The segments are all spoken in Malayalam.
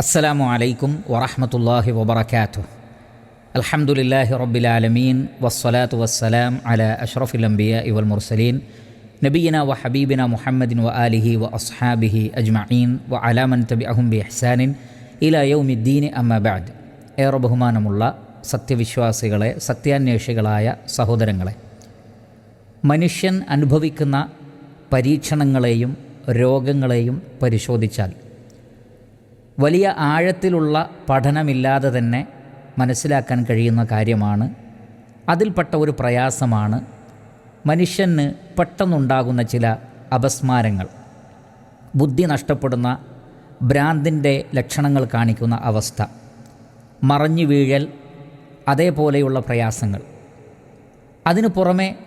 അസ്സലാമു അലൈക്കും വറഹമത്തല്ലാഹി വബർക്കാത്തു അൽഹമുല്ലാഹി റബ്ബിലാലമീൻ വസ്സലാത്തു വസ്സലാം അല അഷ്റഫുൽ അംബിയ ഇവൽ മുർസലീൻ. നബീന വ ഹബീബിന മുഹമ്മദിൻ വ ആലിഹി വ അസ്ഹാബിഹി അജ്മഈൻ. വ അലാമൻ തബി അഹും ബി ഹസാനിൻ ഇല യൗമിദ്ദീൻ അമ്മബാദ് ഏറെ ബഹുമാനമുള്ള സത്യവിശ്വാസികളെ സത്യാന്വേഷികളായ സഹോദരങ്ങളെ. മനുഷ്യൻ അനുഭവിക്കുന്ന പരീക്ഷണങ്ങളെയും രോഗങ്ങളെയും പരിശോധിച്ചാൽ വലിയ ആഴത്തിലുള്ള പഠനമില്ലാതെ തന്നെ മനസ്സിലാക്കാൻ കഴിയുന്ന കാര്യമാണ്. അതിൽപ്പെട്ട ഒരു പ്രയാസമാണ് മനുഷ്യന് പെട്ടെന്നുണ്ടാകുന്ന ചില അപസ്മാരങ്ങൾ. ബുദ്ധി നഷ്ടപ്പെടുന്ന ഭ്രാന്തിന്റെ ലക്ഷണങ്ങൾ കാണിക്കുന്ന അവസ്ഥ. മറഞ്ഞു വീഴൽ അതേപോലെയുള്ള പ്രയാസങ്ങൾ. അതിനു പുറമെ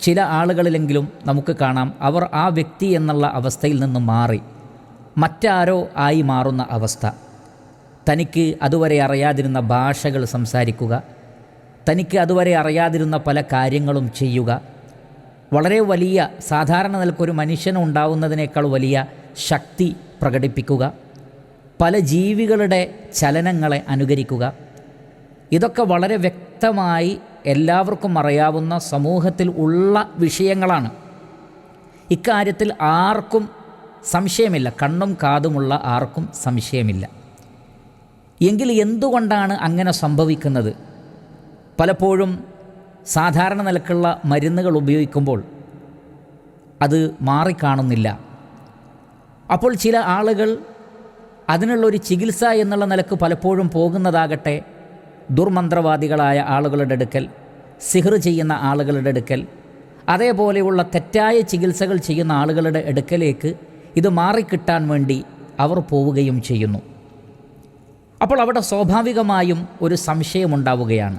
ചില ആളുകളിലെങ്കിലും നമുക്ക് കാണാം അവർ ആ വ്യക്തി എന്നുള്ള അവസ്ഥയിൽ നിന്ന് മാറി. മറ്റാരോ ആയി മാറുന്ന അവസ്ഥ. തനിക്ക് അതുവരെ അറിയാതിരുന്ന ഭാഷകൾ സംസാരിക്കുക തനിക്ക് അതുവരെ അറിയാതിരുന്ന പല കാര്യങ്ങളും ചെയ്യുക. വളരെ വലിയ സാധാരണ നിലക്കൊരു മനുഷ്യന് ഉണ്ടാവുന്നതിനേക്കാൾ വലിയ ശക്തി പ്രകടിപ്പിക്കുക. പല ജീവികളുടെ ചലനങ്ങളെ അനുകരിക്കുക. ഇതൊക്കെ വളരെ വ്യക്തമായി എല്ലാവർക്കും അറിയാവുന്ന സമൂഹത്തിൽ ഉള്ള വിഷയങ്ങളാണ്. ഇക്കാര്യത്തിൽ ആർക്കും സംശയമില്ല. കണ്ണും കാതുമുള്ള ആർക്കും സംശയമില്ല. എങ്കിൽ എന്തുകൊണ്ടാണ് അങ്ങനെ സംഭവിക്കുന്നത്? പലപ്പോഴും സാധാരണ നിലക്കുള്ള മരുന്നുകൾ ഉപയോഗിക്കുമ്പോൾ അത് മാറിക്കാണുന്നില്ല. അപ്പോൾ ചില ആളുകൾ അതിനുള്ളൊരു ചികിത്സ എന്നുള്ള നിലയ്ക്ക് പലപ്പോഴും പോകുന്നതാകട്ടെ ദുർമന്ത്രവാദികളായ ആളുകളുടെ അടുക്കൽ സിഹർ ചെയ്യുന്ന ആളുകളുടെ അടുക്കൽ അതേപോലെയുള്ള തെറ്റായ ചികിത്സകൾ ചെയ്യുന്ന ആളുകളുടെ അടുക്കലേക്ക് ഇത് മാറിക്കിട്ടാൻ വേണ്ടി അവർ പോവുകയും ചെയ്യുന്നു. അപ്പോൾ അവിടെ സ്വാഭാവികമായും ഒരു സംശയമുണ്ടാവുകയാണ്.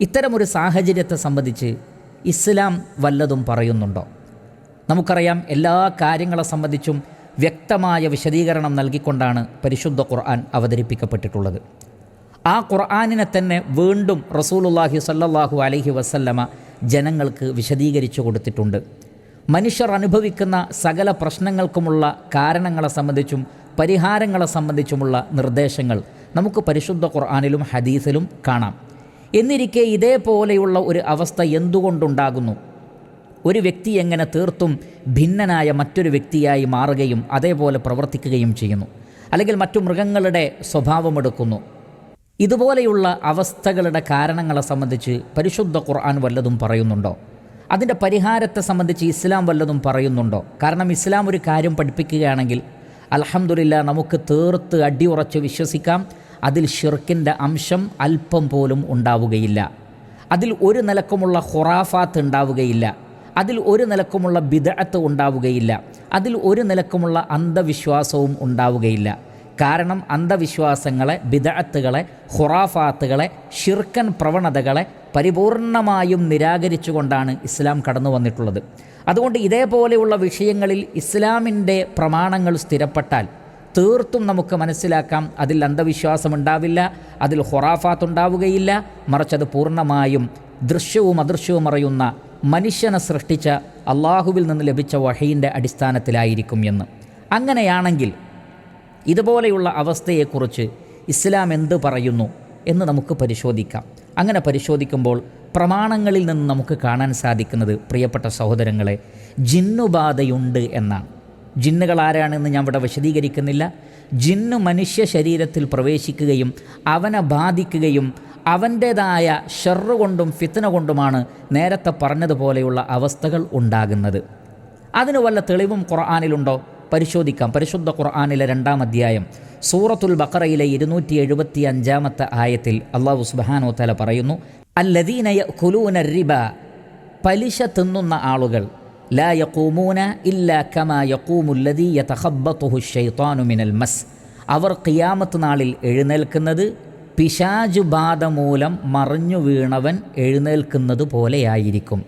ഇത്തരമൊരു സാഹചര്യത്തെ സംബന്ധിച്ച് ഇസ്ലാം വല്ലതും പറയുന്നുണ്ടോ? നമുക്കറിയാം എല്ലാ കാര്യങ്ങളെ സംബന്ധിച്ചും വ്യക്തമായ വിശദീകരണം നൽകിക്കൊണ്ടാണ് പരിശുദ്ധ ഖുർആൻ അവതരിപ്പിക്കപ്പെട്ടിട്ടുള്ളത്. ആ ഖുർആാനിനെ തന്നെ വീണ്ടും റസൂലുല്ലാഹി സല്ലാഹു അലഹി വസല്ലമ ജനങ്ങൾക്ക് വിശദീകരിച്ചു കൊടുത്തിട്ടുണ്ട്. മനുഷ്യർ അനുഭവിക്കുന്ന സകല പ്രശ്നങ്ങൾക്കുമുള്ള കാരണങ്ങളെ സംബന്ധിച്ചും പരിഹാരങ്ങളെ സംബന്ധിച്ചുമുള്ള നിർദ്ദേശങ്ങൾ നമുക്ക് പരിശുദ്ധ ഖുർആാനിലും ഹദീസിലും കാണാം. എന്നിരിക്കെ ഇതേപോലെയുള്ള ഒരു അവസ്ഥ എന്തുകൊണ്ടുണ്ടാകുന്നു? ഒരു വ്യക്തി എങ്ങനെ തീർത്തും ഭിന്നനായ മറ്റൊരു വ്യക്തിയായി മാറുകയും അതേപോലെ പ്രവർത്തിക്കുകയും ചെയ്യുന്നു? അല്ലെങ്കിൽ മറ്റു മൃഗങ്ങളുടെ സ്വഭാവമെടുക്കുന്നു ഇതുപോലെയുള്ള അവസ്ഥകളുടെ കാരണങ്ങളെ സംബന്ധിച്ച് പരിശുദ്ധ ഖുർആൻ വല്ലതും പറയുന്നുണ്ടോ? അതിന്റെ പരിഹാരത്തെ സംബന്ധിച്ച് ഇസ്ലാം വല്ലതും പറയുന്നുണ്ടോ? കാരണം ഇസ്ലാം ഒരു കാര്യം പഠിപ്പിക്കുകയാണെങ്കിൽ അലഹമുല്ല നമുക്ക് തീർത്ത് അടി ഉറച്ച് വിശ്വസിക്കാം. അതിൽ ഷിർക്കിന്റെ അംശം അല്പം പോലും ഉണ്ടാവുകയില്ല. അതിൽ ഒരു നിലക്കുമുള്ള ഖുറാഫാത്ത് ഉണ്ടാവുകയില്ല. അതിൽ ഒരു നിലക്കുമുള്ള ബിദഅത്ത് ഉണ്ടാവുകയില്ല. അതിൽ ഒരു നിലക്കുമുള്ള അന്ധവിശ്വാസവും ഉണ്ടാവുകയില്ല. കാരണം അന്ധവിശ്വാസങ്ങളെ ബിദഅത്തുകളെ ഖുറാഫാത്തുകളെ ഷിർക്കൻ പ്രവണതകളെ പരിപൂർണമായും നിരാകരിച്ചുകൊണ്ടാണ് ഇസ്ലാം കടന്നു വന്നിട്ടുള്ളത്. അതുകൊണ്ട് ഇതേപോലെയുള്ള വിഷയങ്ങളിൽ ഇസ്ലാമിന്റെ പ്രമാണങ്ങൾ സ്ഥിരപ്പെട്ടാൽ തീർത്തും നമുക്ക് മനസ്സിലാക്കാം അതിൽ അന്ധവിശ്വാസം ഉണ്ടാവില്ല അതിൽ ഹൊറാഫാത്ത് ഉണ്ടാവുകയില്ല മറിച്ചത് പൂർണമായും ദൃശ്യവും അദൃശ്യവും അറിയുന്ന മനുഷ്യനെ സൃഷ്ടിച്ച അള്ളാഹുവിൽ നിന്ന് ലഭിച്ച വഹയിന്റെ അടിസ്ഥാനത്തിലായിരിക്കും എന്ന്. അങ്ങനെയാണെങ്കിൽ ഇതുപോലെയുള്ള അവസ്ഥയെക്കുറിച്ച് ഇസ്ലാം എന്ത് പറയുന്നു എന്ന് നമുക്ക് പരിശോധിക്കാം. അങ്ങനെ പരിശോധിക്കുമ്പോൾ പ്രമാണങ്ങളിൽ നിന്ന് നമുക്ക് കാണാൻ സാധിക്കുന്നത് പ്രിയപ്പെട്ട സഹോദരങ്ങളെ ജിന്നുബാധയുണ്ട് എന്നാണ്. ജിന്നുകൾ ആരാണെന്ന് ഞാൻ ഇവിടെ വിശദീകരിക്കുന്നില്ല. ജിന്നു മനുഷ്യ ശരീരത്തിൽ പ്രവേശിക്കുകയും അവനെ ബാധിക്കുകയും അവന്റേതായ ഷെറ് കൊണ്ടും ഫിത്തന കൊണ്ടുമാണ് നേരത്തെ പറഞ്ഞതുപോലെയുള്ള അവസ്ഥകൾ ഉണ്ടാകുന്നത്. അതിന് വല്ല തെളിവും ഖുർആാനിലുണ്ടോ? പരിശോധിക്കാം. പരിശുദ്ധ ഖുർആാനിലെ രണ്ടാം അധ്യായം സൂറത്തുൽ ബക്കറയിലെ ഇരുന്നൂറ്റി എഴുപത്തി അഞ്ചാമത്തെ ആയത്തിൽ അള്ളാഹു സുബാനോ തല പറയുന്നു അല്ലദീനയ കുലൂന റിബ പലിശ തിന്നുന്ന ആളുകൾ ലാ യഖൂമൂന ഇല്ല കമാ യഖൂമുല്ലദീ യതഖബ്ബത്തുഹു ശൈത്താനു മിനൽ മസ് അവർ ഖിയാമത്ത് നാളിൽ എഴുന്നേൽക്കുന്നത് പിശാജു ബാധ മൂലം മറിഞ്ഞു വീണവൻ എഴുന്നേൽക്കുന്നത് പോലെയായിരിക്കും.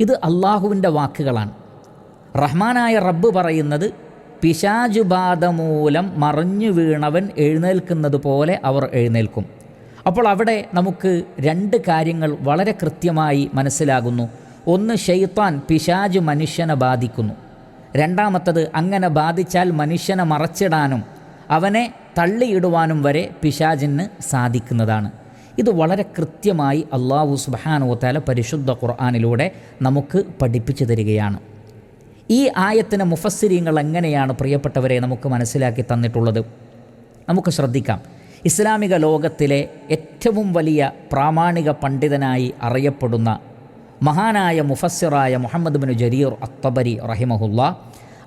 ഇത് അള്ളാഹുവിന്റെ വാക്കുകളാണ്. റഹ്മാനായ റബ്ബ് പറയുന്നത് പിശാജുബാധ മൂലം മറിഞ്ഞു വീണവൻ എഴുന്നേൽക്കുന്നത് പോലെ അവർ എഴുന്നേൽക്കും. അപ്പോൾ അവിടെ നമുക്ക് രണ്ട് കാര്യങ്ങൾ വളരെ കൃത്യമായി മനസ്സിലാകുന്നു. ഒന്ന് ഷെയ്ത്താൻ പിശാജ് മനുഷ്യനെ ബാധിക്കുന്നു. രണ്ടാമത്തത് അങ്ങനെ ബാധിച്ചാൽ മനുഷ്യനെ മറച്ചിടാനും അവനെ തള്ളിയിടുവാനും വരെ പിശാജിന് സാധിക്കുന്നതാണ്. ഇത് വളരെ കൃത്യമായി അള്ളാഹു സുബാനുവത്താല പരിശുദ്ധ ഖുർആാനിലൂടെ നമുക്ക് പഠിപ്പിച്ചു തരികയാണ്. ഈ ആയത്തിന് മുഫസ്സിരിങ്ങൾ എങ്ങനെയാണ് പ്രിയപ്പെട്ടവരെ നമുക്ക് മനസ്സിലാക്കി തന്നിട്ടുള്ളത്? നമുക്ക് ശ്രദ്ധിക്കാം. ഇസ്ലാമിക ലോകത്തിലെ ഏറ്റവും വലിയ പ്രാമാണിക പണ്ഡിതനായി അറിയപ്പെടുന്ന മഹാനായ മുഫസ്സിറായ മുഹമ്മദ് ബിൻ ജരീർ അത്തബരി റഹിമഹുല്ല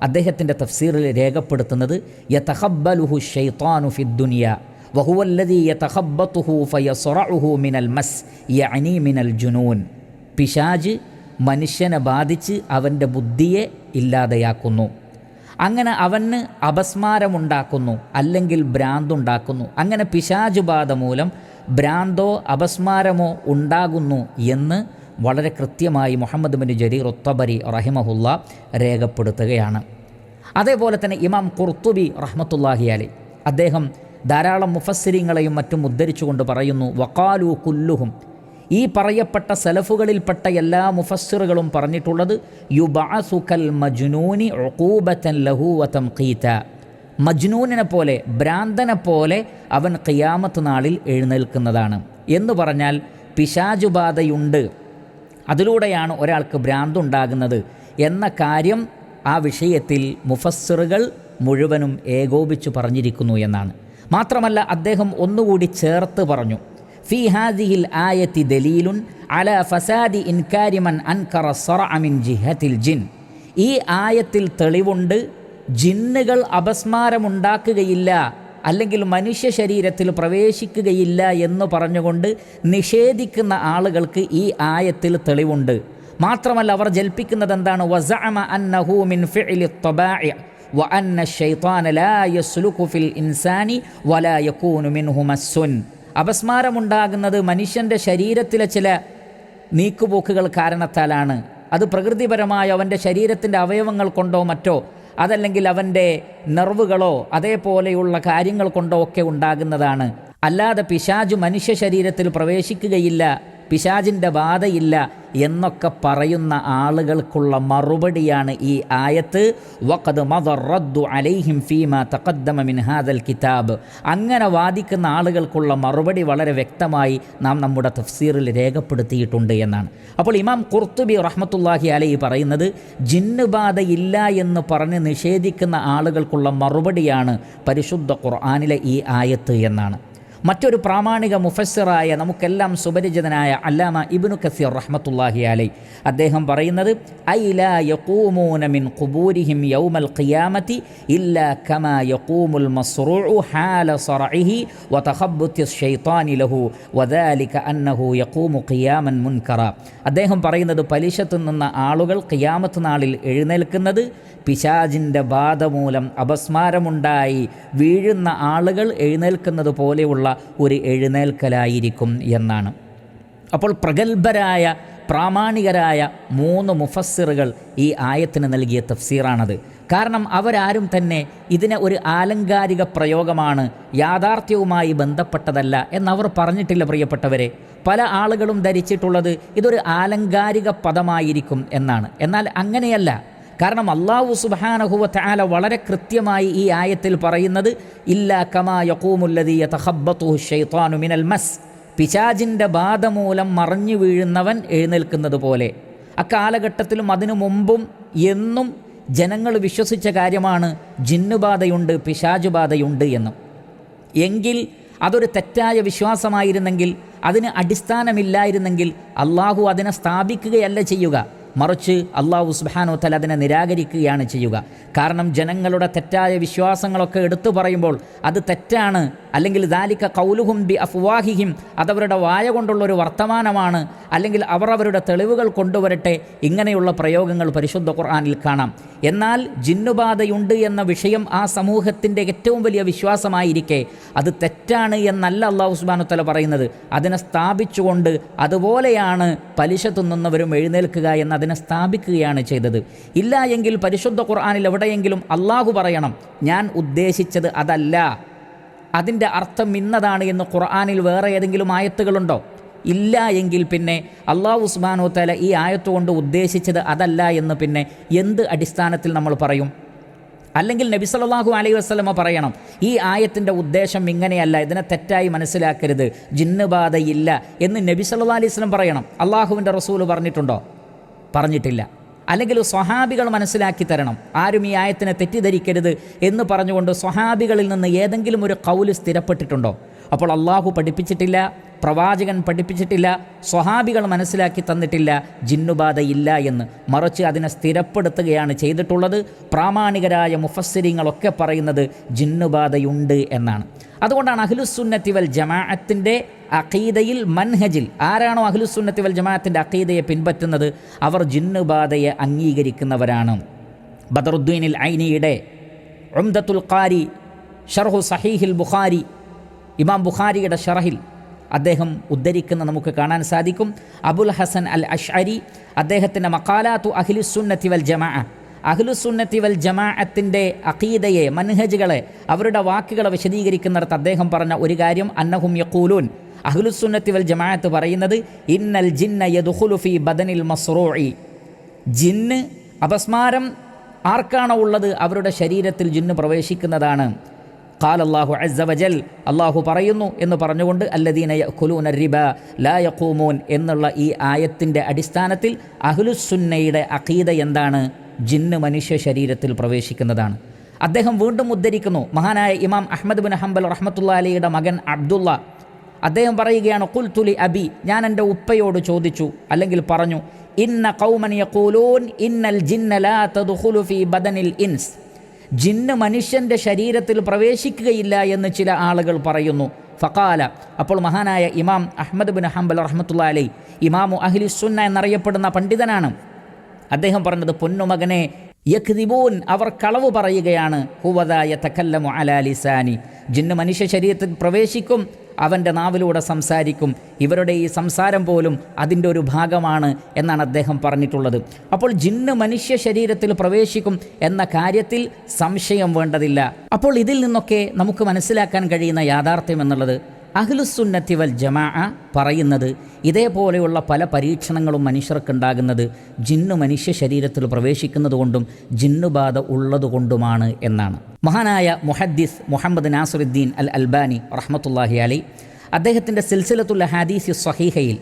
അദ്ദേഹത്തിന്റെ തഫ്സീറിൽ രേഖപ്പെടുത്തുന്നത് യതഹബ്ബലുഹു ഷെയ്ത്താനു ഫിദ്ദുനിയ വഹുവല്ലതി യതഹബ്ബത്തുഹു ഫയസറഉഹു മിനൽ മസ് യഅനി മിനൽ ജുനൂൻ. പിശാജ് മനുഷ്യനെ ബാധിച്ച് അവന്റെ ബുദ്ധിയെ ഇല്ലാതെയാക്കുന്നു. അങ്ങനെ അവന് അപസ്മാരമുണ്ടാക്കുന്നു അല്ലെങ്കിൽ ഭ്രാന്തുണ്ടാക്കുന്നു. അങ്ങനെ പിശാചുബാധ ബാധ മൂലം ഭ്രാന്തോ അപസ്മാരമോ ഉണ്ടാകുന്നു എന്ന് വളരെ കൃത്യമായി മുഹമ്മദ് ബിൻ ജരീർ ഒത്തബരി റഹിമഹുല്ല രേഖപ്പെടുത്തുകയാണ്. അതേപോലെ തന്നെ ഇമാം കുർത്തുബി റഹ്മത്തുല്ലാഹി അലി അദ്ദേഹം ധാരാളം മുഫസ്സിരിങ്ങളെയും മറ്റും ഉദ്ധരിച്ചുകൊണ്ട് പറയുന്നു വക്കാലു കുല്ലുഹും ഈ പറയപ്പെട്ട സലഫുകളിൽപ്പെട്ട എല്ലാ മുഫസ്സിറുകളും പറഞ്ഞിട്ടുള്ളത് യുബാസുക്കൽ മജ്നൂനി ഒക്കൂബത്തൻ ലഹൂവത്തം കീത്ത മജ്നൂനിനെ പോലെ ഭ്രാന്തനെ പോലെ അവൻ ഖിയാമത്ത് നാളിൽ എഴുന്നേൽക്കുന്നതാണ്. എന്ന് പറഞ്ഞാൽ പിശാചുബാധയുണ്ട്. അതിലൂടെയാണ് ഒരാൾക്ക് ഭ്രാന്തുണ്ടാകുന്നത് എന്ന കാര്യം ആ വിഷയത്തിൽ മുഫസ്സിറുകൾ മുഴുവനും ഏകോപിച്ചു പറഞ്ഞിരിക്കുന്നു എന്നാണ്. മാത്രമല്ല അദ്ദേഹം ഒന്നുകൂടി ചേർത്ത് പറഞ്ഞു. في هذه ഫി دليل على فساد അല من ഇൻകാരിമൻ അൻകറ من ജിഹത്തിൽ الجن ഈ ആയത്തിൽ തെളിവുണ്ട് ജിന്നുകൾ അപസ്മാരമുണ്ടാക്കുകയില്ല അല്ലെങ്കിൽ മനുഷ്യ ശരീരത്തിൽ പ്രവേശിക്കുകയില്ല എന്ന് പറഞ്ഞുകൊണ്ട് നിഷേധിക്കുന്ന ആളുകൾക്ക് ഈ ആയത്തിൽ തെളിവുണ്ട്. മാത്രമല്ല അവർ ജൽപ്പിക്കുന്നത് എന്താണ്? വസഅമ അന്നഹു മിൻ വഅന്ന ലാ ഫിൽ ഇൻസാനി വലാ യകൂനു മിൻഹു അപസ്മാരമുണ്ടാകുന്നത് മനുഷ്യന്റെ ശരീരത്തിലെ ചില നീക്കുപോക്കുകൾ കാരണത്താലാണ്. അത് പ്രകൃതിപരമായ അവന്റെ ശരീരത്തിന്റെ അവയവങ്ങൾ കൊണ്ടോ മറ്റോ അതല്ലെങ്കിൽ അവന്റെ നെർവുകളോ അതേപോലെയുള്ള കാര്യങ്ങൾ കൊണ്ടോ ഒക്കെ ഉണ്ടാകുന്നതാണ്. അല്ലാതെ പിശാജു മനുഷ്യ ശരീരത്തിൽ പ്രവേശിക്കുകയില്ല. പിശാജിന്റെ ബാധയില്ല എന്നൊക്കെ പറയുന്ന ആളുകൾക്കുള്ള മറുപടിയാണ് ഈ ആയത്ത്. വഖദ് മദറദ്ദു അലൈഹിം ഫീമ തഖദ്ദമ മിൻ ഹാദൽ കിതാബ്. അങ്ങനെ വാദിക്കുന്ന ആളുകൾക്കുള്ള മറുപടി വളരെ വ്യക്തമായി നാം നമ്മുടെ തഫ്സീറിൽ രേഖപ്പെടുത്തിയിട്ടുണ്ട് എന്നാണ്. അപ്പോൾ ഇമാം കുർത്തുബി റഹ്മത്തുല്ലാഹി അലൈ പറയുന്നത് ജിന്നുബാധയില്ല എന്ന് പറഞ്ഞ് നിഷേധിക്കുന്ന ആളുകൾക്കുള്ള മറുപടിയാണ് പരിശുദ്ധ ഖുർആാനിലെ ഈ ആയത്ത് എന്നാണ്. മറ്റൊരു പ്രാമാണിക മുഫസ്സിറായ നമുക്കെല്ലാം സുപരിചിതനായ അല്ലാമ ഇബ്നു കസീർ റഹ്മത്തുല്ലാഹി അലൈ. അദ്ദേഹം പറയുന്നത് യഖൂമൂന മിൻ ഖുബൂരിഹിം യൗമൽ ഖിയാമത്തി ഇല്ലാ കമാ യഖൂമുൽ മസ്റൂഉ ഹാല സറഇഹി ശൈത്താനി ലഹു വദാലിക അന്നഹു യഖൂമു ഖിയാമൻ മുൻകറ. അദ്ദേഹം പറയുന്നത് പലിശത്തു നിന്ന ആളുകൾ ഖിയാമത്ത് നാളിൽ എഴുന്നേൽക്കുന്നത് പിശാജിന്റെ ബാധ മൂലം അപസ്മാരമുണ്ടായി വീഴുന്ന ആളുകൾ എഴുന്നേൽക്കുന്നത് പോലെയുള്ള ഒരു എഴുന്നേൽക്കലായിരിക്കും എന്നാണ്. അപ്പോൾ പ്രഗത്ഭരായ പ്രാമാണികരായ മൂന്ന് മുഫസ്സിറുകൾ ഈ ആയത്തിന് നൽകിയ തഫ്സീറാണത്. കാരണം അവരാരും തന്നെ ഇതിനെ ഒരു ആലങ്കാരിക പ്രയോഗമാണ് യാഥാർത്ഥ്യവുമായി ബന്ധപ്പെട്ടതല്ല എന്നവർ പറഞ്ഞിട്ടില്ല പ്രിയപ്പെട്ടവരെ. പല ആളുകളും ധരിച്ചിട്ടുള്ളത് ഇതൊരു ആലങ്കാരിക പദമായിരിക്കും എന്നാണ്. എന്നാൽ അങ്ങനെയല്ല. കാരണം അള്ളാഹു സുബാനഹുവ താല വളരെ കൃത്യമായി ഈ ആയത്തിൽ പറയുന്നത് ഇല്ലാ കമാ യക്കൂമുല്ലതി യതഹബ്ബത്തുഹു ഷൈത്താനു മിനൽ മസ്. പിശാജിന്റെ ബാധ മൂലം മറിഞ്ഞു വീഴുന്നവൻ എഴുന്നേൽക്കുന്നത് പോലെ. അക്കാലഘട്ടത്തിലും അതിനു മുമ്പും എന്നും ജനങ്ങൾ വിശ്വസിച്ച കാര്യമാണ് ജിന്നുബാധയുണ്ട് പിശാജുബാധയുണ്ട് എന്നും. എങ്കിൽ അതൊരു തെറ്റായ വിശ്വാസമായിരുന്നെങ്കിൽ അതിന് അടിസ്ഥാനമില്ലായിരുന്നെങ്കിൽ അള്ളാഹു അതിനെ സ്ഥാപിക്കുകയല്ല ചെയ്യുക. മറിച്ച് അള്ളാഹു സുബാനോ തല അതിനെ നിരാകരിക്കുകയാണ് ചെയ്യുക. കാരണം ജനങ്ങളുടെ തെറ്റായ വിശ്വാസങ്ങളൊക്കെ എടുത്തു പറയുമ്പോൾ അത് തെറ്റാണ് അല്ലെങ്കിൽ ദാലിക്ക കൗലുഹും ബി അഫ്വാഹിഹിം അതവരുടെ വായ കൊണ്ടുള്ള ഒരു വർത്തമാനമാണ്. അല്ലെങ്കിൽ അവർ അവരുടെ തെളിവുകൾ കൊണ്ടുവരട്ടെ ഇങ്ങനെയുള്ള പ്രയോഗങ്ങൾ പരിശുദ്ധ ഖുർആാനിൽ കാണാം. എന്നാൽ ജിന്നുബാധയുണ്ട് എന്ന വിഷയം ആ സമൂഹത്തിന്റെ ഏറ്റവും വലിയ വിശ്വാസമായിരിക്കെ. അത് തെറ്റാണ് എന്നല്ല അള്ളാഹു സുബാനു തല പറയുന്നത്. അതിനെ സ്ഥാപിച്ചുകൊണ്ട് അതുപോലെയാണ് പലിശ തിന്നുന്നവരും എഴുന്നേൽക്കുക എന്ന് അതിനെ സ്ഥാപിക്കുകയാണ് ചെയ്തത്. ഇല്ല എങ്കിൽ പരിശുദ്ധ ഖുർആാനിൽ എവിടെയെങ്കിലും അള്ളാഹു പറയണം ഞാൻ ഉദ്ദേശിച്ചത് അതല്ല. അതിന്റെ അർത്ഥം ഇന്നതാണ് എന്ന് ഖുർആാനിൽ വേറെ ഏതെങ്കിലും ആയത്തുകളുണ്ടോ? ഇല്ല എങ്കിൽ പിന്നെ അള്ളാഹു ഉസ്മാനോ തല ഈ ആയത്ത് കൊണ്ട് ഉദ്ദേശിച്ചത് അതല്ല എന്ന് പിന്നെ എന്ത് അടിസ്ഥാനത്തിൽ നമ്മൾ പറയും? അല്ലെങ്കിൽ നബി സല്ലല്ലാഹു അലൈഹി വസ്ലമ പറയണം ഈ ആയത്തിന്റെ ഉദ്ദേശം ഇങ്ങനെയല്ല ഇതിനെ തെറ്റായി മനസ്സിലാക്കരുത് ജിന്നുബാധയില്ല എന്ന് നബി സല്ലല്ലാഹു അലൈഹി വസ്ലം പറയണം. അള്ളാഹുവിന്റെ റസൂൽ പറഞ്ഞിട്ടുണ്ടോ? പറഞ്ഞിട്ടില്ല. അല്ലെങ്കിൽ സ്വഹാബികൾ മനസ്സിലാക്കി തരണം. ആരും ഈ ആയത്തിനെ തെറ്റിദ്ധരിക്കരുത് എന്ന് പറഞ്ഞുകൊണ്ട് സ്വഹാബികളിൽ നിന്ന് ഏതെങ്കിലും ഒരു കൗൽ സ്ഥിരപ്പെട്ടിട്ടുണ്ടോ? അപ്പോൾ അള്ളാഹു പഠിപ്പിച്ചിട്ടില്ല. പ്രവാചകൻ പഠിപ്പിച്ചിട്ടില്ല സ്വഹാബികൾ മനസ്സിലാക്കി തന്നിട്ടില്ല ജിന്നുബാധയില്ല എന്ന്. മറിച്ച് അതിനെ സ്ഥിരപ്പെടുത്തുകയാണ് ചെയ്തിട്ടുള്ളത്. പ്രാമാണികരായ മുഫസ്സിരിങ്ങളൊക്കെ പറയുന്നത് ജിന്നുബാധയുണ്ട് എന്നാണ്. അതുകൊണ്ടാണ് അഖിലുസുന്നത്തി വൽ ജമാഅത്തിന്റെ അഖീദയിൽ മൻഹജിൽ ആരാണോ അഖിലുസുന്നത്തി വൽ ജമാഅത്തിന്റെ അഖീദയെ പിൻപറ്റുന്നത്? അവർ ജിന്നുബാധയെ അംഗീകരിക്കുന്നവരാണ്. ബദറുദ്ദീനിൽ ഐനിയുടെ ഉംദത്തുൽ ഖാരി ഷർഹു സഹീഹിൽ ബുഖാരി ഇമാം ബുഖാരിയുടെ ഷറഹിൽ അദ്ദേഹം ഉദ്ധരിക്കുന്ന നമുക്ക് കാണാൻ സാധിക്കും. അബുൽ ഹസൻ അൽ അഷ്അരി അദ്ദേഹത്തിന്റെ മക്കാലാത്തു അഖിലുസുന്നത്തി വൽ ജമാ. അഖിലുസുന്നത്തി വൽ ജമാഅത്തിന്റെ അഖീദയെ മൻഹജുകളെ അവരുടെ വാക്കുകളെ വിശദീകരിക്കുന്നിടത്ത് അദ്ദേഹം പറഞ്ഞ ഒരു കാര്യം അന്നഹും യക്കൂലൂൻ അഖിലുസുന്നത്തി വൽ ജമാഅത്ത് പറയുന്നത് ഇന്നൽ ജിന്ന യദുഹുലുഫി ബദനിൽ മസ്റൂഇ. ജിന്ന് അപസ്മാരം ആർക്കാണോ ഉള്ളത്? അവരുടെ ശരീരത്തിൽ ജിന്ന് പ്രവേശിക്കുന്നതാണ്. ഖാൽ അല്ലാഹു അസ്സ വജൽ അള്ളാഹു പറയുന്നു എന്ന് പറഞ്ഞുകൊണ്ട് അല്ലദീന യഖുലൂന റിബ ലാ യഖൂമൂൻ എന്നുള്ള ഈ ആയത്തിന്റെ അടിസ്ഥാനത്തിൽ അഹ്ലുസുന്നയുടെ അഖീദ എന്താണ്? ജിന്ന് മനുഷ്യ ശരീരത്തിൽ പ്രവേശിക്കുന്നതാണ്. അദ്ദേഹം വീണ്ടും ഉദ്ധരിക്കുന്നു. മഹാനായ ഇമാം അഹമ്മദ് ബിൻ ഹംബൽ റഹ്മത്തുള്ള അലിയുടെ മകൻ അബ്ദുള്ള അദ്ദേഹം പറയുകയാണ് കുൽത്തുലി അബി ഞാൻ എന്റെ ഉപ്പയോട് ചോദിച്ചു അല്ലെങ്കിൽ പറഞ്ഞു ഇന്ന കൗമൻ യഖൂലൂൻ ഇന്നൽ ജിന്ന ലാ തദ്ഖുലു ഫീ ബദനിൽ ഇൻസ് ജിന്ന് മനുഷ്യന്റെ ശരീരത്തിൽ പ്രവേശിക്കുകയില്ല എന്ന് ചില ആളുകൾ പറയുന്നു. ഫക്കാല അപ്പോൾ മഹാനായ ഇമാം അഹമ്മദ് ബിൻ ഹംബൽ റഹ്മത്തുള്ള അലൈ ഇമാമു അഹ്ലി സുന്ന എന്നറിയപ്പെടുന്ന പണ്ഡിതനാണ്. അദ്ദേഹം പറഞ്ഞത് പൊന്നുമകനെ യഖ്ദിബൂൻ അവർ കളവ് പറയുകയാണ് ഹുവദായ തക്കല്ലമു അലാലിസാനി ജിന്ന് മനുഷ്യ ശരീരത്തിൽ പ്രവേശിക്കും അവന്റെ നാവിലൂടെ സംസാരിക്കും. ഇവരുടെ ഈ സംസാരം പോലും അതിന്റെ ഒരു ഭാഗമാണ് എന്നാണ് അദ്ദേഹം പറഞ്ഞിട്ടുള്ളത്. അപ്പോൾ ജിന്ന് മനുഷ്യ ശരീരത്തിൽ പ്രവേശിക്കും എന്ന കാര്യത്തിൽ സംശയം വേണ്ടതില്ല. അപ്പോൾ ഇതിൽ നിന്നൊക്കെ നമുക്ക് മനസ്സിലാക്കാൻ കഴിയുന്ന യാഥാർത്ഥ്യം എന്നുള്ളത്? അഹ്ലുസുന്നത്തി വൽ ജമാ പറയുന്നത് ഇതേപോലെയുള്ള പല പരീക്ഷണങ്ങളും മനുഷ്യർക്കുണ്ടാകുന്നത് ജിന്നു മനുഷ്യ ശരീരത്തിൽ പ്രവേശിക്കുന്നതുകൊണ്ടും ജിന്നുബാധ ഉള്ളതുകൊണ്ടുമാണ് എന്നാണ്. മഹാനായ മുഹദ്ദിസ് മുഹമ്മദ് നാസുറുദ്ദീൻ അൽ അൽബാനി റഹ്മത്തുല്ലാഹി അലി അദ്ദേഹത്തിന്റെ സിൽസിലത്തുള്ള ഹാദീസ് സഹീഹയിൽ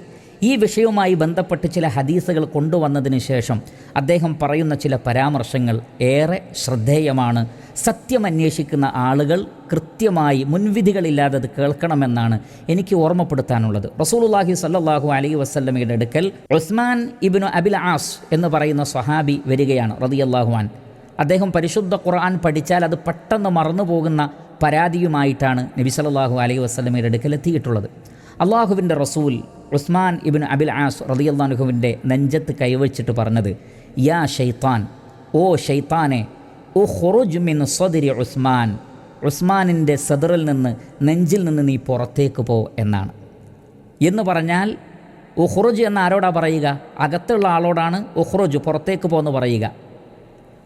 ഈ വിഷയവുമായി ബന്ധപ്പെട്ട് ചില ഹദീസുകൾ കൊണ്ടുവന്നതിന് ശേഷം അദ്ദേഹം പറയുന്ന ചില പരാമർശങ്ങൾ ഏറെ ശ്രദ്ധേയമാണ്. സത്യം അന്വേഷിക്കുന്ന ആളുകൾ കൃത്യമായി മുൻവിധികളില്ലാതെ അത് കേൾക്കണമെന്നാണ് എനിക്ക് ഓർമ്മപ്പെടുത്താനുള്ളത്. റസൂലുല്ലാഹി സല്ലാഹു അലൈ വസ്ല്ലമയുടെ അടുക്കൽ ഉസ്മാൻ ഇബിനു അബിൽ ആസ് എന്ന് പറയുന്ന സ്വഹാബി വരികയാണ് റതിയല്ലാഹുവാൻ അദ്ദേഹം പരിശുദ്ധ ഖുർആൻ പഠിച്ചാൽ അത് പെട്ടെന്ന് മറന്നു പോകുന്ന പരാതിയുമായിട്ടാണ് നബി സല്ലാഹു അലൈഹി വസ്ലമയുടെ അടുക്കൽ എത്തിയിട്ടുള്ളത്. അള്ളാഹുവിന്റെ റസൂൽ ഉസ്മാൻ ഇബിൻ അബിൽ ആസ് റതിയല്ലാഹുവിന്റെ നെഞ്ചത്ത് കൈവച്ചിട്ട് പറഞ്ഞത് യാ ഷെയ്ത്താൻ ഓ ഷെയ്ത്താനെ ഓ ഹൊറുജ് മിൻ ഉസ്മാൻ ഉസ്മാനിന്റെ സദറിൽ നിന്ന് നെഞ്ചിൽ നിന്ന് നീ പുറത്തേക്ക് പോ എന്നാണ്. എന്ന് പറഞ്ഞാൽ ഉഹ്റുജ് എന്ന് ആരോടാ പറയുക? അകത്തുള്ള ആളോടാണ് ഉഹ്റുജ് പുറത്തേക്ക് പോന്ന് പറയുക.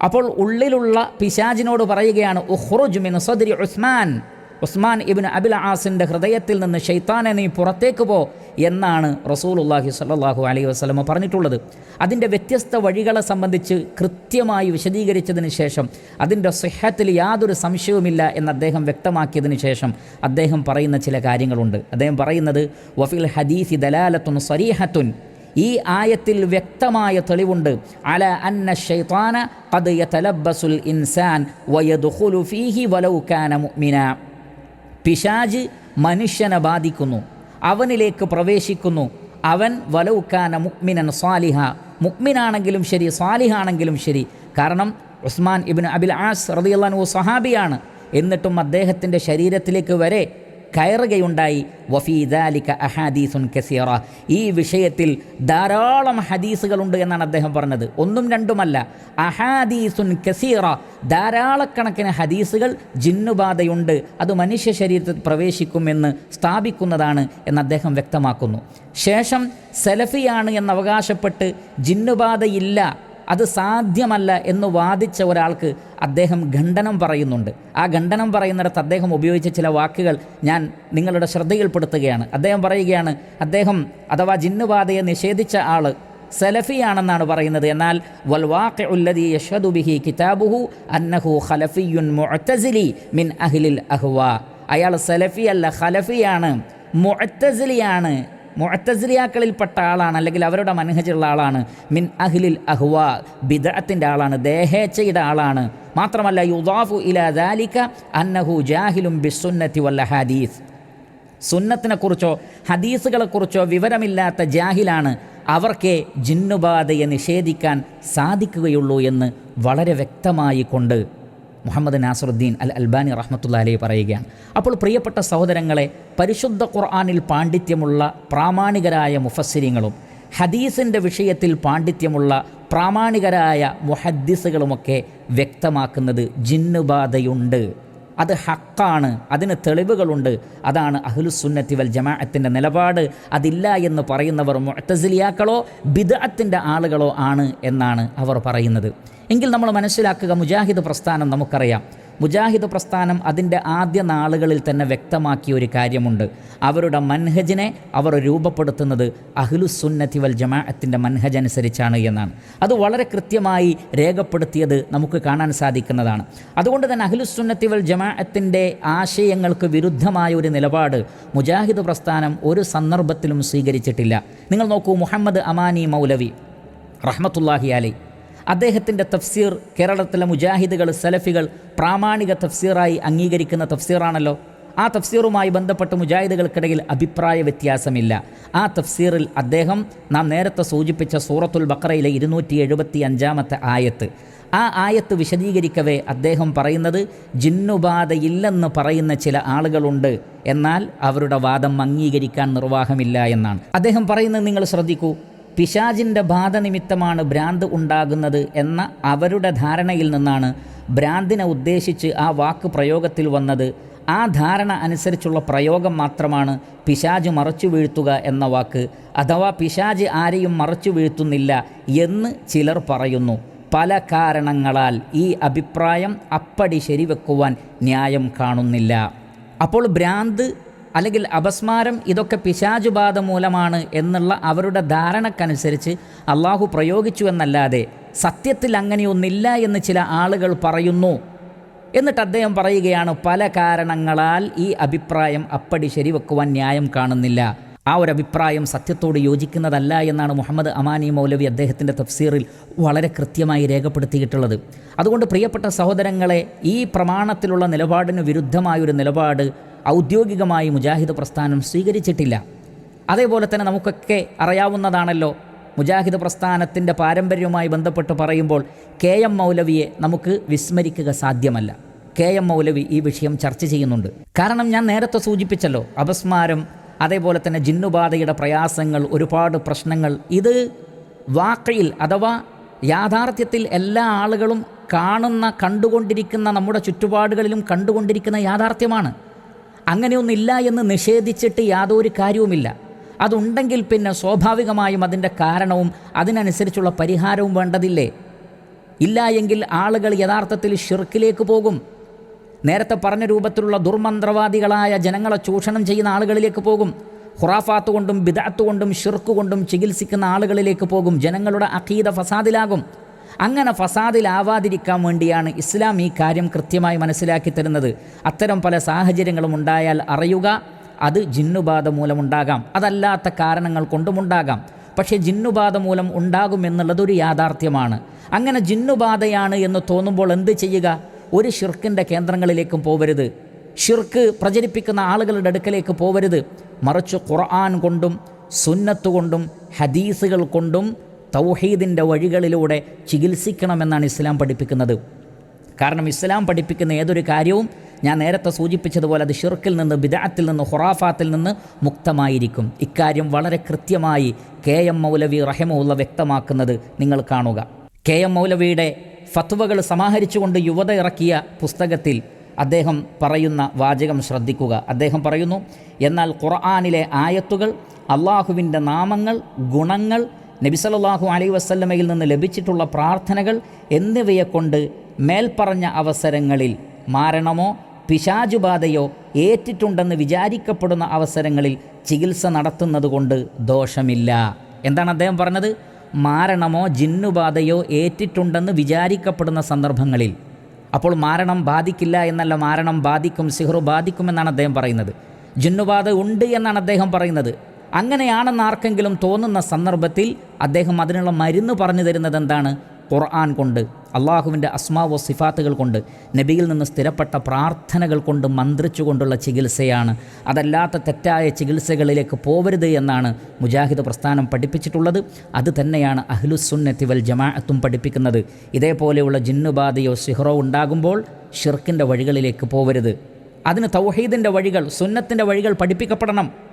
അപ്പോൾ ഉള്ളിലുള്ള പിശാജിനോട് പറയുകയാണ് ഉഹ്റുജ് മിൻ സദരി ഉസ്മാൻ ഉസ്മാൻ ഇബിൻ അബിൽ ആസിന്റെ ഹൃദയത്തിൽ നിന്ന് ഷെയ്ത്താനെ നീ പുറത്തേക്ക് പോ എന്നാണ് റസൂലുല്ലാഹി സ്വല്ലല്ലാഹു അലൈഹി വസ്ലമ പറഞ്ഞിട്ടുള്ളത്. അതിന്റെ വ്യത്യസ്ത വഴികളെ സംബന്ധിച്ച് കൃത്യമായി വിശദീകരിച്ചതിന് ശേഷം അതിന്റെ സ്വഹത്തിൽ യാതൊരു സംശയവുമില്ല എന്ന് അദ്ദേഹം വ്യക്തമാക്കിയതിന് ശേഷം അദ്ദേഹം പറയുന്ന ചില കാര്യങ്ങളുണ്ട്. അദ്ദേഹം പറയുന്നത് വഫിൽ ഹദീസി ദലാലത്തുൻ സരീഹത്തുൻ. ഈ ആയത്തിൽ വ്യക്തമായ തെളിവുണ്ട്. അല അന്ന ഷെയ്ത്താന ഖദ് യതലബ്ബസുൽ ഇൻസാൻ വയദ്ഖുലു ഫീഹി വലൗ കാന മുഅ്മിന. പിശാജ് മനുഷ്യനെ ബാധിക്കുന്നു. അവനിലേക്ക് പ്രവേശിക്കുന്നു. അവൻ വലൗക്കാന മുക്മിനൻ സ്വാലിഹ മുക്മിനാണെങ്കിലും ശരി സ്വാലിഹാണെങ്കിലും ശരി. കാരണം ഉസ്മാൻ ഇബിൻ അബിൽ ആസ് റതിയുള്ള സഹാബിയാണ്. എന്നിട്ടും അദ്ദേഹത്തിന്റെ ശരീരത്തിലേക്ക് വരെ കയറുകയുണ്ടായി. വഫീദാലിക അഹാദീസുൻ കസീറ. ഈ വിഷയത്തിൽ ധാരാളം ഹദീസുകളുണ്ട് എന്നാണ് അദ്ദേഹം പറഞ്ഞത്. ഒന്നും രണ്ടുമല്ല. അഹാദീസുൻ കസീറ. ധാരാളക്കണക്കിന് ഹദീസുകൾ ജിന്നുബാധയുണ്ട്. അത് മനുഷ്യ ശരീരത്തിൽ പ്രവേശിക്കുമെന്ന് സ്ഥാപിക്കുന്നതാണ് എന്ന് അദ്ദേഹം വ്യക്തമാക്കുന്നു. ശേഷം സെലഫിയാണ് എന്ന് അവകാശപ്പെട്ട് ജിന്നുബാധയില്ല. അത് സാധ്യമല്ല എന്ന് വാദിച്ച ഒരാൾക്ക് അദ്ദേഹം ഖണ്ഡനം പറയുന്നുണ്ട്. ആ ഖണ്ഡനം പറയുന്നിടത്ത് അദ്ദേഹം ഉപയോഗിച്ച ചില വാക്കുകൾ ഞാൻ നിങ്ങളുടെ ശ്രദ്ധയിൽപ്പെടുത്തുകയാണ്. അദ്ദേഹം പറയുകയാണ് അദ്ദേഹം അഥവാ ജിന്നുബാധയെ നിഷേധിച്ച ആൾ സലഫിയാണെന്നാണ് പറയുന്നത്. എന്നാൽ വൽ വാഖിഉല്ലദി യഷദുബിഹി കിതാബുഹു അന്നഹു ഖലഫിയുൻ മുഅ്തസിലി മിൻ അഹ്ലിൽ അഹ്വാ. അയാൾ സലഫിയല്ല ഖലഫിയാണ് മുഅ്തസിലിയാണ് മുഅത്തസിലിയാക്കളിൽപ്പെട്ട ആളാണ് അല്ലെങ്കിൽ അവരുടെ മനഹജുള്ള ആളാണ്. മിൻ അഹ്ലിൽ അഹ്വ ബിദഅത്തിന്റെ ആളാണ് ദേഹേച്ഛയുടെ ആളാണ്. മാത്രമല്ല യുദാഫു ഇല ദാലിക അന്നഹു ജാഹിലും ബിസുന്നത്തി വല്ല ഹദീസ് സുന്നത്തിനെക്കുറിച്ചോ ഹദീസുകളെക്കുറിച്ചോ വിവരമില്ലാത്ത ജാഹിലാണ് അവർക്ക് ജിന്നുബാധയെ നിഷേധിക്കാൻ സാധിക്കുകയുള്ളൂ എന്ന് വളരെ വ്യക്തമായി കൊണ്ട് മുഹമ്മദ് നാസറുദ്ദീൻ അൽ അൽബാനി റഹ്മത്തുള്ള അലി പറയുകയാണ്. അപ്പോൾ പ്രിയപ്പെട്ട സഹോദരങ്ങളെ പരിശുദ്ധ ഖുർആാനിൽ പാണ്ഡിത്യമുള്ള പ്രാമാണികരായ മുഫസ്സിരിങ്ങളും ഹദീസിന്റെ വിഷയത്തിൽ പാണ്ഡിത്യമുള്ള പ്രാമാണികരായ മുഹദ്ദിസുകളുമൊക്കെ വ്യക്തമാക്കുന്നത് ജിന്നുബാധയുണ്ട്. അത് ഹക്കാണ് അതിന് തെളിവുകളുണ്ട്. അതാണ് അഹ്ലുസുന്നത്തി വൽ ജമാഅത്തിന്റെ നിലപാട്. അതില്ല എന്ന് പറയുന്നവർ മുഅത്തസിലിയാക്കളോ ബിദഅത്തിന്റെ ആളുകളോ ആണ് എന്നാണ് അവർ പറയുന്നത്. എങ്കിൽ നമ്മൾ മനസ്സിലാക്കുക മുജാഹിദ് പ്രസ്ഥാനം നമുക്കറിയാം. മുജാഹിദ് പ്രസ്ഥാനം അതിന്റെ ആദ്യ നാളുകളിൽ തന്നെ വ്യക്തമാക്കിയ ഒരു കാര്യമുണ്ട്. അവരുടെ മൻഹജിനെ അവർ രൂപപ്പെടുത്തുന്നത് അഹ്ലുസുന്നതി വൽ ജമാഅത്തിന്റെ മൻഹജ് അനുസരിച്ചാണ് എന്നാണ്. അത് വളരെ കൃത്യമായി രേഖപ്പെടുത്തിയത് നമുക്ക് കാണാൻ സാധിക്കുന്നതാണ്. അതുകൊണ്ട് തന്നെ അഹ്ലുസുന്നതി വൽ ജമാഅത്തിന്റെ ആശയങ്ങൾക്ക് വിരുദ്ധമായ ഒരു നിലപാട് മുജാഹിദ് പ്രസ്ഥാനം ഒരു സന്ദർഭത്തിലും സ്വീകരിച്ചിട്ടില്ല. നിങ്ങൾ നോക്കൂ മുഹമ്മദ് അമാനി മൗലവി റഹ്മത്തുല്ലാഹി അലൈ അദ്ദേഹത്തിന്റെ തഫ്സീർ കേരളത്തിലെ മുജാഹിദുകൾ സലഫികൾ പ്രാമാണിക തഫ്സീറായി അംഗീകരിക്കുന്ന തഫ്സീറാണല്ലോ. ആ തഫ്സീറുമായി ബന്ധപ്പെട്ട് മുജാഹിദുകൾക്കിടയിൽ അഭിപ്രായ വ്യത്യാസമില്ല. ആ തഫ്സീറിൽ അദ്ദേഹം നാം നേരത്തെ സൂചിപ്പിച്ച സൂറത്തുൽ ബക്രയിലെ ഇരുന്നൂറ്റി എഴുപത്തി അഞ്ചാമത്തെ ആയത്ത്. ആ ആയത്ത് വിശദീകരിക്കവേ അദ്ദേഹം പറയുന്നത് ജിന്നുബാധയില്ലെന്ന് പറയുന്ന ചില ആളുകളുണ്ട്. എന്നാൽ അവരുടെ വാദം അംഗീകരിക്കാൻ നിർവാഹമില്ല എന്നാണ്. അദ്ദേഹം പറയുന്നത് നിങ്ങൾ ശ്രദ്ധിക്കൂ. പിശാജിന്റെ ബാധ നിമിത്തമാണ് ഭ്രാന്ത് ഉണ്ടാകുന്നത് എന്ന അവരുടെ ധാരണയിൽ നിന്നാണ് ഭ്രാന്തിനെ ഉദ്ദേശിച്ച് ആ വാക്ക് പ്രയോഗത്തിൽ വന്നത്. ആ ധാരണ അനുസരിച്ചുള്ള പ്രയോഗം മാത്രമാണ് പിശാജ് മറച്ചു വീഴ്ത്തുക എന്ന വാക്ക്. അഥവാ പിശാജ് ആരെയും മറച്ചു വീഴ്ത്തുന്നില്ല എന്ന് ചിലർ പറയുന്നു. പല കാരണങ്ങളാൽ ഈ അഭിപ്രായം അപ്പടി ശരിവെക്കുവാൻ ന്യായം കാണുന്നില്ല. അപ്പോൾ ഭ്രാന്ത് അല്ലെങ്കിൽ അപസ്മാരം ഇതൊക്കെ പിശാചുബാധ മൂലമാണ് എന്നുള്ള അവരുടെ ധാരണക്കനുസരിച്ച് അള്ളാഹു പ്രയോഗിച്ചു എന്നല്ലാതെ സത്യത്തിൽ അങ്ങനെയൊന്നില്ല എന്ന് ചില ആളുകൾ പറയുന്നു. എന്നിട്ട് അദ്ദേഹം പറയുകയാണ് പല കാരണങ്ങളാൽ ഈ അഭിപ്രായം അപ്പടി ശരിവെക്കുവാൻ ന്യായം കാണുന്നില്ല. ആ ഒരു അഭിപ്രായം സത്യത്തോട് യോജിക്കുന്നതല്ല എന്നാണ് മുഹമ്മദ് അമാനി മൗലവി അദ്ദേഹത്തിന്റെ തഫ്സീറിൽ വളരെ കൃത്യമായി രേഖപ്പെടുത്തിയിട്ടുള്ളത്. അതുകൊണ്ട് പ്രിയപ്പെട്ട സഹോദരങ്ങളെ ഈ പ്രമാണത്തിലുള്ള നിലപാടിന് വിരുദ്ധമായൊരു നിലപാട് ഔദ്യോഗികമായി മുജാഹിദ് പ്രസ്ഥാനം സ്വീകരിച്ചിട്ടില്ല. അതേപോലെ തന്നെ നമുക്കൊക്കെ അറിയാവുന്നതാണല്ലോ മുജാഹിദ് പ്രസ്ഥാനത്തിന്റെ പാരമ്പര്യവുമായി ബന്ധപ്പെട്ട് പറയുമ്പോൾ കെ എം മൗലവിയെ നമുക്ക് വിസ്മരിക്കുക സാധ്യമല്ല. കെ എം മൗലവി ഈ വിഷയം ചർച്ച ചെയ്യുന്നുണ്ട്. കാരണം ഞാൻ നേരത്തെ സൂചിപ്പിച്ചല്ലോ അപസ്മാരം അതേപോലെ തന്നെ ജിന്നുബാധയുടെ പ്രയാസങ്ങൾ ഒരുപാട് പ്രശ്നങ്ങൾ ഇത് വാക്കയിൽ അഥവാ യാഥാർത്ഥ്യത്തിൽ എല്ലാ ആളുകളും കാണുന്ന കണ്ടുകൊണ്ടിരിക്കുന്ന നമ്മുടെ ചുറ്റുപാടുകളിലും കണ്ടുകൊണ്ടിരിക്കുന്ന യാഥാർത്ഥ്യമാണ്. അങ്ങനെയൊന്നില്ല എന്ന് നിഷേധിച്ചിട്ട് യാതൊരു കാര്യവുമില്ല. അതുണ്ടെങ്കിൽ പിന്നെ സ്വാഭാവികമായും അതിന്റെ കാരണവും അതിനനുസരിച്ചുള്ള പരിഹാരവും വേണ്ടതില്ലേ? ഇല്ല എങ്കിൽ ആളുകൾ യഥാർത്ഥത്തിൽ ഷിർക്കിലേക്ക് പോകും. നേരത്തെ പറഞ്ഞ രൂപത്തിലുള്ള ദുർമന്ത്രവാദികളായ ജനങ്ങളെ ചൂഷണം ചെയ്യുന്ന ആളുകളിലേക്ക് പോകും. ഖുറാഫാത്ത് കൊണ്ടും ബിദാത്ത് കൊണ്ടും ഷിർക്ക് കൊണ്ടും ചികിത്സിക്കുന്ന ആളുകളിലേക്ക് പോകും. ജനങ്ങളുടെ അഖീദ ഫസാദിലാകും. അങ്ങനെ ഫസാദിലാവാതിരിക്കാൻ വേണ്ടിയാണ് ഇസ്ലാം ഈ കാര്യം കൃത്യമായി മനസ്സിലാക്കി തരുന്നത്. അത്തരം പല സാഹചര്യങ്ങളും ഉണ്ടായാൽ അറിയുക അത് ജിന്നുബാധ മൂലമുണ്ടാകാം. അതല്ലാത്ത കാരണങ്ങൾ കൊണ്ടുമുണ്ടാകാം പക്ഷേ ജിന്നുബാധ മൂലം ഉണ്ടാകുമെന്നുള്ളതൊരു യാഥാർത്ഥ്യമാണ്. അങ്ങനെ ജിന്നുബാധയാണ് എന്ന് തോന്നുമ്പോൾ എന്ത് ചെയ്യുക? ഒരു ഷിർക്കിന്റെ കേന്ദ്രങ്ങളിലേക്കും പോവരുത്. ഷിർക്ക് പ്രചരിപ്പിക്കുന്ന ആളുകളുടെ അടുക്കലേക്ക് പോവരുത്. മറിച്ച് ഖുർആൻ കൊണ്ടും സുന്നത്ത് കൊണ്ടും ഹദീസുകൾ കൊണ്ടും തൗഹീദിന്റെ വഴികളിലൂടെ ചികിത്സിക്കണമെന്നാണ് ഇസ്ലാം പഠിപ്പിക്കുന്നത്. കാരണം ഇസ്ലാം പഠിപ്പിക്കുന്ന ഏതൊരു കാര്യവും ഞാൻ നേരത്തെ സൂചിപ്പിച്ചതുപോലെ അത് ഷിർക്കിൽ നിന്ന് ബിദാത്തിൽ നിന്ന് ഹുറാഫാത്തിൽ നിന്ന് മുക്തമായിരിക്കും. ഇക്കാര്യം വളരെ കൃത്യമായി കെ എം മൗലവി റഹമുള്ള വ്യക്തമാക്കുന്നത് നിങ്ങൾ കാണുക. കെ എം മൗലവിയുടെ ഫത്വകൾ സമാഹരിച്ചുകൊണ്ട് യുവത ഇറക്കിയ പുസ്തകത്തിൽ അദ്ദേഹം പറയുന്ന വാചകം ശ്രദ്ധിക്കുക. അദ്ദേഹം പറയുന്നു എന്നാൽ ഖുർആാനിലെ ആയത്തുകൾ അള്ളാഹുവിന്റെ നാമങ്ങൾ ഗുണങ്ങൾ നബിസല്ലാഹു അലൈ വസല്ലമയിൽ നിന്ന് ലഭിച്ചിട്ടുള്ള പ്രാർത്ഥനകൾ എന്നിവയെ കൊണ്ട് മേൽപ്പറഞ്ഞ അവസരങ്ങളിൽ മാരണമോ പിശാചുബാധയോ ഏറ്റിട്ടുണ്ടെന്ന് വിചാരിക്കപ്പെടുന്ന അവസരങ്ങളിൽ ചികിത്സ നടത്തുന്നത് കൊണ്ട് ദോഷമില്ല. എന്താണ് അദ്ദേഹം പറഞ്ഞത്? മാരണമോ ജിന്നുബാധയോ ഏറ്റിട്ടുണ്ടെന്ന് വിചാരിക്കപ്പെടുന്ന സന്ദർഭങ്ങളിൽ. അപ്പോൾ മാരണം ബാധിക്കില്ല എന്നല്ല മാരണം ബാധിക്കും സിഹ്റു ബാധിക്കുമെന്നാണ് അദ്ദേഹം പറയുന്നത്. ജിന്നുബാധ ഉണ്ട് എന്നാണ് അദ്ദേഹം പറയുന്നത്. അങ്ങനെയാണെന്ന് ആർക്കെങ്കിലും തോന്നുന്ന സന്ദർഭത്തിൽ അദ്ദേഹം അതിനുള്ള മരുന്ന് പറഞ്ഞു തരുന്നത് എന്താണ്? ഖുർആൻ കൊണ്ട് അള്ളാഹുവിന്റെ അസ്മാവോ സിഫാത്തുകൾ കൊണ്ട് നബിയിൽ നിന്ന് സ്ഥിരപ്പെട്ട പ്രാർത്ഥനകൾ കൊണ്ട് മന്ത്രിച്ചുകൊണ്ടുള്ള ചികിത്സയാണ്. അതല്ലാത്ത തെറ്റായ ചികിത്സകളിലേക്ക് പോവരുത് എന്നാണ് മുജാഹിദ് പ്രസ്ഥാനം പഠിപ്പിച്ചിട്ടുള്ളത്. അത് തന്നെയാണ് അഹ്ലുസുന്നത്തി വൽ ജമാഅത്തും പഠിപ്പിക്കുന്നത്. ഇതേപോലെയുള്ള ജിന്നുബാധയോ സിഹ്റോ ഉണ്ടാകുമ്പോൾ ഷിർക്കിന്റെ വഴികളിലേക്ക് പോവരുത്. അതിന് തൗഹീദിന്റെ വഴികൾ സുന്നത്തിന്റെ വഴികൾ പഠിപ്പിക്കപ്പെടണം.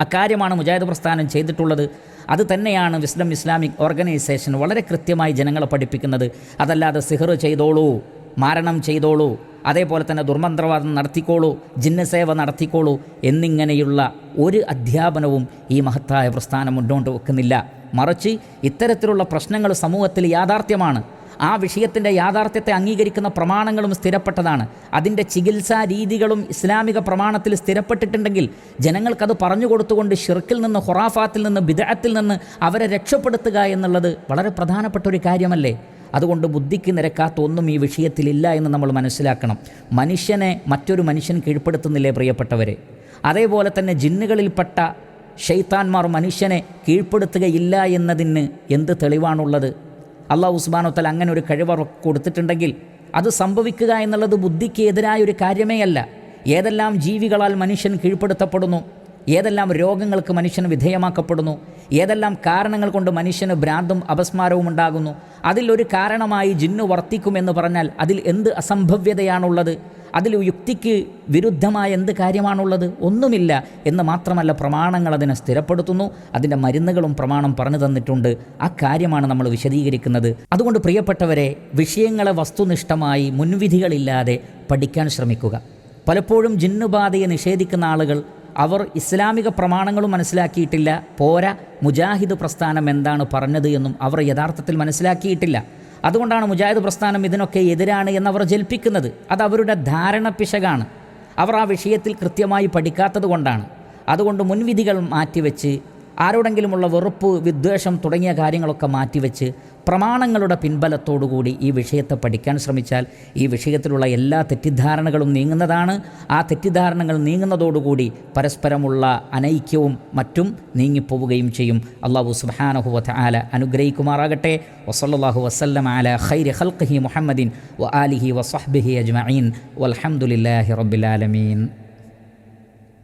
അക്കാര്യമാണ് മുജാഹിദ് പ്രസ്ഥാനം ചെയ്തിട്ടുള്ളത്. അത് തന്നെയാണ് വിസ്ലം ഇസ്ലാമിക് ഓർഗനൈസേഷൻ വളരെ കൃത്യമായി ജനങ്ങളെ പഠിപ്പിക്കുന്നത്. അതല്ലാതെ സിഹർ ചെയ്തോളൂ മാരണം ചെയ്തോളൂ അതേപോലെ തന്നെ ദുർമന്ത്രവാദം നടത്തിക്കോളൂ ജിന്നസേവ നടത്തിക്കോളൂ എന്നിങ്ങനെയുള്ള ഒരു അധ്യാപനവും ഈ മഹത്തായ പ്രസ്ഥാനം മുന്നോട്ട് വെക്കുന്നില്ല. മറിച്ച് ഇത്തരത്തിലുള്ള പ്രശ്നങ്ങൾ സമൂഹത്തിൽ യാഥാർത്ഥ്യമാണ്. ആ വിഷയത്തിന്റെ യാഥാർത്ഥ്യത്തെ അംഗീകരിക്കുന്ന പ്രമാണങ്ങളും സ്ഥിരപ്പെട്ടതാണ്. അതിന്റെ ചികിത്സാ രീതികളും ഇസ്ലാമിക പ്രമാണത്തിൽ സ്ഥിരപ്പെട്ടിട്ടുണ്ടെങ്കിൽ ജനങ്ങൾക്കത് പറഞ്ഞു കൊടുത്തുകൊണ്ട് ഷിർക്കിൽ നിന്ന് ഹൊറാഫാത്തിൽ നിന്ന് ബിദഅത്തിൽ നിന്ന് അവരെ രക്ഷപ്പെടുത്തുക എന്നുള്ളത് വളരെ പ്രധാനപ്പെട്ട ഒരു കാര്യമല്ലേ? അതുകൊണ്ട് ബുദ്ധിക്ക് നിരക്കാത്ത ഒന്നും ഈ വിഷയത്തിലില്ല എന്ന് നമ്മൾ മനസ്സിലാക്കണം. മനുഷ്യനെ മറ്റൊരു മനുഷ്യൻ കീഴ്പ്പെടുത്തുന്നില്ലേ പ്രിയപ്പെട്ടവരെ? അതേപോലെ തന്നെ ജിന്നുകളിൽപ്പെട്ട ഷെയ്ത്താൻമാർ മനുഷ്യനെ കീഴ്പ്പെടുത്തുകയില്ല എന്നതിന് എന്ത് തെളിവാണുള്ളത്? അള്ളാഹു ഉസ്മാനോത്തൽ അങ്ങനെ ഒരു കഴിവ് കൊടുത്തിട്ടുണ്ടെങ്കിൽ അത് സംഭവിക്കുക എന്നുള്ളത് ബുദ്ധിക്ക് എതിരായ ഒരു കാര്യമേ അല്ല. ഏതെല്ലാം ജീവികളാൽ മനുഷ്യൻ കീഴ്പ്പെടുത്തപ്പെടുന്നു ഏതെല്ലാം രോഗങ്ങൾക്ക് മനുഷ്യന് വിധേയമാക്കപ്പെടുന്നു ഏതെല്ലാം കാരണങ്ങൾ കൊണ്ട് മനുഷ്യന് ഭ്രാന്തും അപസ്മാരവും ഉണ്ടാകുന്നു അതിലൊരു കാരണമായി ജിന്നു വർത്തിക്കുമെന്ന് പറഞ്ഞാൽ അതിൽ എന്ത് അസംഭവ്യതയാണുള്ളത്? അതിൽ യുക്തിക്ക് വിരുദ്ധമായ എന്ത് കാര്യമാണുള്ളത് ഒന്നുമില്ല എന്ന് മാത്രമല്ല പ്രമാണങ്ങൾ അതിനെ സ്ഥിരപ്പെടുത്തുന്നു. അതിന്റെ മരുന്നുകളും പ്രമാണം പറഞ്ഞു തന്നിട്ടുണ്ട്. ആ കാര്യമാണ് നമ്മൾ വിശദീകരിക്കുന്നത്. അതുകൊണ്ട് പ്രിയപ്പെട്ടവരെ വിഷയങ്ങളെ വസ്തുനിഷ്ഠമായി മുൻവിധികളില്ലാതെ പഠിക്കാൻ ശ്രമിക്കുക. പലപ്പോഴും ജിന്നുബാധയെ നിഷേധിക്കുന്ന ആളുകൾ അവർ ഇസ്ലാമിക പ്രമാണങ്ങളും മനസ്സിലാക്കിയിട്ടില്ല പോരാ മുജാഹിദ് പ്രസ്ഥാനം എന്താണ് പറഞ്ഞത് എന്നും അവർ യഥാർത്ഥത്തിൽ മനസ്സിലാക്കിയിട്ടില്ല. അതുകൊണ്ടാണ് മുജാഹിദ് പ്രസ്ഥാനം ഇതിനൊക്കെ എതിരാണ് എന്നവർ ജൽപ്പിക്കുന്നത്. അത് അവരുടെ ധാരണ പിശകാണ്. അവർ ആ വിഷയത്തിൽ കൃത്യമായി പഠിക്കാത്തത് കൊണ്ടാണ്. അതുകൊണ്ട് മുൻവിധികൾ മാറ്റിവെച്ച് ആരോടെങ്കിലുമുള്ള വെറുപ്പ് വിദ്വേഷം തുടങ്ങിയ കാര്യങ്ങളൊക്കെ മാറ്റിവെച്ച് പ്രമാണങ്ങളുടെ പിൻബലത്തോടുകൂടി ഈ വിഷയത്തെ പഠിക്കാൻ ശ്രമിച്ചാൽ ഈ വിഷയത്തിലുള്ള എല്ലാ തെറ്റിദ്ധാരണകളും നീങ്ങുന്നതാണ്. ആ തെറ്റിദ്ധാരണകൾ നീങ്ങുന്നതോടുകൂടി പരസ്പരമുള്ള അനൈക്യവും മറ്റും നീങ്ങിപ്പോവുകയും ചെയ്യും. അള്ളാഹു സുബാനഹുവത്ത് ആല അനുഗ്രഹിക്കുമാറാകട്ടെ. വസല്ലാഹു വസ്ലം ആല ഖൈർ ഖൽഖി മുഹമ്മദിൻ വ ആലിഹി വസ്ബിഹി അജ്മീൻ വലഹമുല്ലാഹി റബ്ബിലാലമീൻ